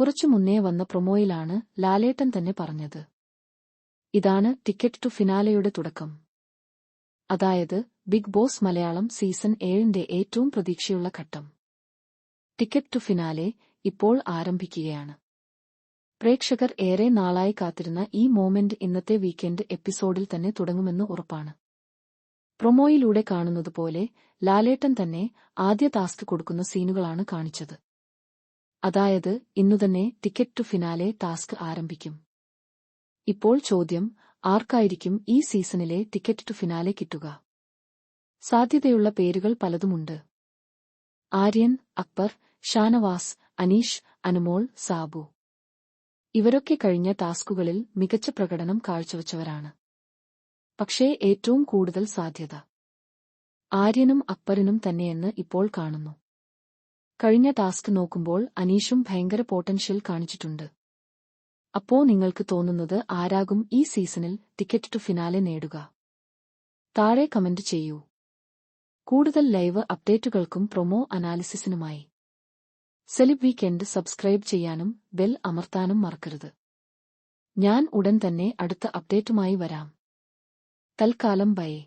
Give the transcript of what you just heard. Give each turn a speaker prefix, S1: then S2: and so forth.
S1: കുറച്ചു മുന്നേ വന്ന പ്രൊമോയിലാണ് ലാലേട്ടൻ തന്നെ പറഞ്ഞത്. ഇതാണ് ടിക്കറ്റ് ടു ഫിനാലയുടെ തുടക്കം. അതായത് ബിഗ് ബോസ് മലയാളം സീസൺ ഏഴിന്റെ ഏറ്റവും പ്രതീക്ഷയുള്ള ഘട്ടം. ടിക്കറ്റ് ടു ഫിനാലെ ഇപ്പോൾ ആരംഭിക്കുകയാണ്. പ്രേക്ഷകർ ഏറെ നാളായി കാത്തിരുന്ന ഈ മോമെന്റ് ഇന്നത്തെ വീക്കെൻഡ് എപ്പിസോഡിൽ തന്നെ തുടങ്ങുമെന്ന് ഉറപ്പാണ്. പ്രൊമോയിലൂടെ കാണുന്നതുപോലെ ലാലേട്ടൻ തന്നെ ആദ്യ ടാസ്ക് കൊടുക്കുന്ന സീനുകളാണ് കാണിച്ചത്. അതായത് ഇന്നുതന്നെ ടിക്കറ്റ് ടു ഫിനാലെ ടാസ്ക് ആരംഭിക്കും. ഇപ്പോൾ ചോദ്യം ആർക്കായിരിക്കും ഈ സീസണിലെ ടിക്കറ്റ് ടു ഫിനാലെ കിട്ടുക? സാധ്യതയുള്ള പേരുകൾ പലതുമുണ്ട്. ആര്യൻ അക്ബർ ഷാനവാസ് അനീഷ് അനുമോൾ സാബു. ഇവരൊക്കെ കഴിഞ്ഞ ടാസ്കുകളിൽ മികച്ച പ്രകടനം കാഴ്ചവെച്ചവരാണ്. പക്ഷേ ഏറ്റവും കൂടുതൽ സാധ്യത. ആര്യനും അക്ബറിനും തന്നെയെന്ന് ഇപ്പോൾ കാണുന്നു. കഴിഞ്ഞ ടാസ്ക് നോക്കുമ്പോൾ അനീഷും ഭയങ്കര പോട്ടൻഷ്യൽ കാണിച്ചിട്ടുണ്ട്. അപ്പോ നിങ്ങൾക്ക് തോന്നുന്നത് ആരാകും ഈ സീസണിൽ ടിക്കറ്റ് ടു ഫിനാലെ നേടുക. താഴെ കമന്റ് ചെയ്യൂ. കൂടുതൽ ലൈവ് അപ്ഡേറ്റുകൾക്കും പ്രൊമോ അനാലിസിസിനുമായി. സെലിബ് വീക്കെൻഡ് സബ്സ്ക്രൈബ് ചെയ്യാനും ബെൽ അമർത്താനും മറക്കരുത്. ഞാൻ ഉടൻ തന്നെ അടുത്ത അപ്ഡേറ്റുമായി വരാം. തൽക്കാലം ബൈ.